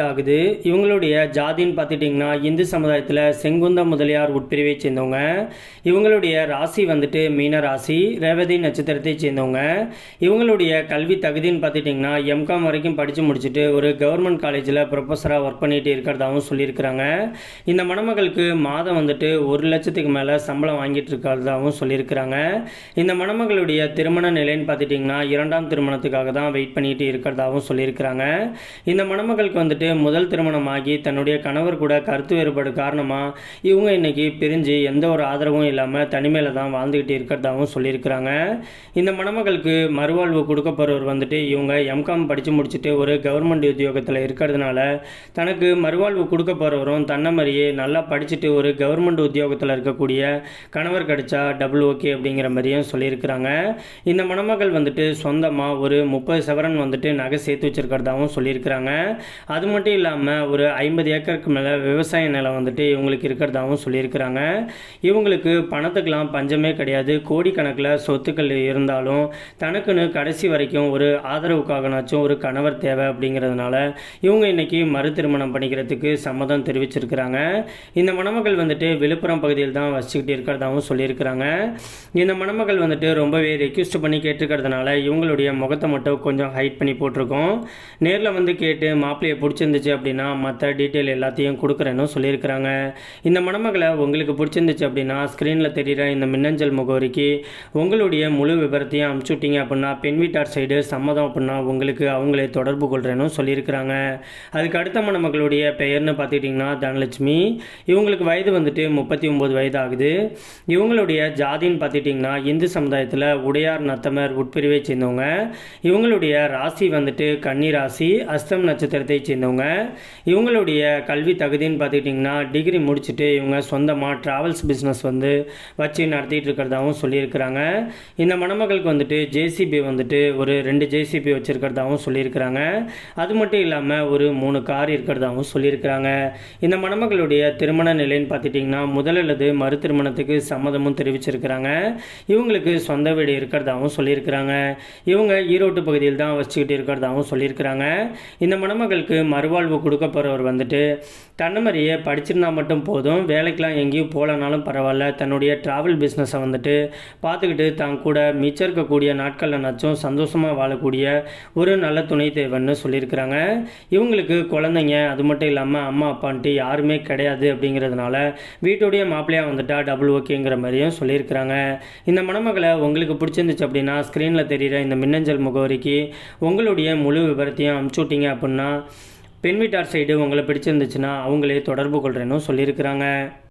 ஆகுது இவங்களுடைய ஜாதின்னு பார்த்துட்டிங்கன்னா இந்து சமுதாயத்தில் செங்குந்த முதலியார் உட்பிரிவை சேர்ந்தவங்க. இவங்களுடைய ராசி வந்துட்டு மீன ராசி ரேவதி நட்சத்திரத்தை சேர்ந்தவங்க. இவங்களுடைய கல்வி தகுதின்னு பார்த்துட்டிங்கன்னா எம்காம் வரைக்கும் படித்து முடிச்சுட்டு ஒரு கவர்மெண்ட் காலேஜில் ப்ரொஃபஸராக ஒர்க் பண்ணிகிட்டு இருக்கிறதாகவும் சொல்லியிருக்கிறாங்க. இந்த மணமகளுக்கு மாதம் வந்துட்டு ஒரு லட்சத்துக்கு மேலே சம்பளம் வாங்கிட்டு இருக்கிறதாகவும் சொல்லியிருக்கிறாங்க. இந்த மணமகளுடைய திருமண நிலைன்னு பார்த்துட்டிங்கன்னா இரண்டாம் திருமணத்துக்காக தான் வெயிட் பண்ணிட்டு இருக்கிறதாகவும் சொல்லியிருக்கிறாங்க. இந்த மணமகளுக்கு வந்து வந்துட்டு முதல் திருமணமாகி தன்னுடைய கணவர் கூட கருத்து வேறுபாடு காரணமாக இவங்க இன்னைக்கு பிரிஞ்சு எந்த ஒரு ஆதரவும் இல்லாமல் தனிமையில் தான் வாழ்ந்துக்கிட்டு இருக்கிறதாகவும் சொல்லியிருக்கிறாங்க. இந்த மணமகளுக்கு மறுவாழ்வு கொடுக்கப்படுறவர் வந்துட்டு இவங்க எம்காம் படித்து முடிச்சுட்டு ஒரு கவர்மெண்ட் உத்தியோகத்தில் இருக்கிறதுனால தனக்கு மறுவாழ்வு கொடுக்க போகிறவரும் தன்னை மாதிரியே நல்லா படிச்சுட்டு ஒரு கவர்மெண்ட் உத்தியோகத்தில் இருக்கக்கூடிய கணவர் கிடைச்சா டபுள் ஓகே அப்படிங்கிற மாதிரியும் சொல்லியிருக்கிறாங்க. இந்த மணமகள் வந்துட்டு சொந்தமாக ஒரு முப்பது சவரன் வந்துட்டு நகை சேர்த்து வச்சுருக்கிறதாகவும் சொல்லியிருக்கிறாங்க. அது அது மட்டும் இல்லாமல் ஒரு ஐம்பது ஏக்கருக்கு மேலே விவசாய நிலம் வந்துட்டு இவங்களுக்கு இருக்கிறதாகவும் சொல்லியிருக்கிறாங்க. இவங்களுக்கு பணத்துக்கெலாம் பஞ்சமே கிடையாது. கோடிக்கணக்கில் சொத்துக்கள் இருந்தாலும் தனக்குன்னு கடைசி வரைக்கும் ஒரு ஆதரவுக்காகனாச்சும் ஒரு கணவர் தேவை அப்படிங்கிறதுனால இவங்க இன்னைக்கு மறு திருமணம் பண்ணிக்கிறதுக்கு சம்மதம் தெரிவிச்சிருக்கிறாங்க. இந்த மணமகள் வந்துட்டு விழுப்புரம் பகுதியில் தான் வசிச்சுக்கிட்டு இருக்கிறதாகவும் சொல்லியிருக்கிறாங்க. இந்த மணமகள் வந்துட்டு ரொம்பவே ரெக்வஸ்ட் பண்ணி கேட்டிருக்கிறதுனால இவங்களுடைய முகத்தை மட்டும் கொஞ்சம் ஹைட் பண்ணி போட்டிருக்கோம். நேரில் வந்து கேட்டு மாப்பிள்ளையை பிடிச்சிருந்துச்சு அப்படின்னா மற்ற டீட்டெயில் எல்லாத்தையும் கொடுக்குறேன்னு சொல்லியிருக்கிறாங்க. இந்த மணமகளை உங்களுக்கு பிடிச்சிருந்துச்சு அப்படின்னா ஸ்க்ரீனில் தெரிகிற இந்த மின்னஞ்சல் முகவரிக்கு உங்களுடைய முழு விவரத்தையும் அமுச்சு விட்டீங்க அப்படின்னா பெண் வீட்டார் சைடு சம்மதம் அப்படின்னா உங்களுக்கு அவங்களே தொடர்பு கொள்கிறேன்னு சொல்லியிருக்கிறாங்க. அதுக்கு அடுத்த மணமகளுடைய பெயர்னு பார்த்துக்கிட்டிங்கன்னா தனலட்சுமி. இவங்களுக்கு வயது வந்துட்டு முப்பத்தி ஒம்பது வயது ஆகுது இவங்களுடைய ஜாதின்னு பார்த்துட்டிங்கன்னா இந்து சமுதாயத்தில் உடையார் நத்தமர் உட்பிரிவை சேர்ந்தவங்க. இவங்களுடைய ராசி வந்துட்டு கன்னி ராசி அஸ்தம் நட்சத்திரத்தை சேர்ந்தவங்க. இவங்களுடைய கல்வி தகுதின்னு பார்த்துக்கிட்டிங்கன்னா டிகிரி முடிச்சுட்டு இவங்க சொந்தமாக ட்ராவல்ஸ் பிஸ்னஸ் வந்து வச்சு நடத்திட்டு இருக்கிறதாகவும் சொல்லியிருக்கிறாங்க. இந்த மணமகளுக்கு வந்துட்டு ஜேசிபி வந்துட்டு ஒரு ரெண்டு ஜேசிபி வச்சுருக்கிறதாகவும் சொல்லியிருக்கிறாங்க. அது மட்டும் இல்லாமல் ஒரு மூணு கார் இருக்கிறதாகவும் சொல்லியிருக்கிறாங்க. இந்த மணமகளுடைய திருமண நிலைன்னு பார்த்துட்டிங்கன்னா முதல் அல்லது மறு திருமணத்துக்கு சம்மதமும் தெரிவிச்சிருக்கிறாங்க. இவங்களுக்கு சொந்த வீடு இருக்கிறதாகவும் சொல்லியிருக்கிறாங்க. இவங்க ஈரோட்டு பகுதியில் தான் வச்சுக்கிட்டு இருக்கிறதாகவும் சொல்லியிருக்கிறாங்க. இந்த மணமகளுக்கு மறுவாழ்வு கொடுக்க போகிறவர் வந்துட்டு தன்னமரியை படிச்சிருந்தா மட்டும் போதும் வேலைக்கெலாம் எங்கேயும் போகலனாலும் பரவாயில்ல. தன்னுடைய ட்ராவல் பிஸ்னஸை வந்துட்டு பார்த்துக்கிட்டு தான் கூட மிச்சம் இருக்கக்கூடிய நாட்களில் நச்சும் சந்தோஷமாக வாழக்கூடிய ஒரு நல்ல துணை தேவைன்னு சொல்லியிருக்கிறாங்க. இவங்களுக்கு குழந்தைங்க அது மட்டும் இல்லாமல் அம்மா அப்பான்ட்டு யாருமே கிடையாது அப்படிங்கிறதுனால வீட்டுடைய மாப்பிள்ளையாக வந்துட்டா டபுள் ஓகேங்கிற மாதிரியும் சொல்லியிருக்கிறாங்க. இந்த மணமகளை உங்களுக்கு பிடிச்சிருந்துச்சு அப்படின்னா ஸ்க்ரீனில் தெரிகிற இந்த மின்னஞ்சல் முகவரிக்கு உங்களுடைய முழு விவரத்தையும் அமுச்சு விட்டீங்க அப்படின்னா பெண் வீட்டார் சைடு உங்களை பிடிச்சிருந்துச்சுன்னா அவங்களே தொடர்பு கொள்கிறேன்னு சொல்லியிருக்கிறாங்க.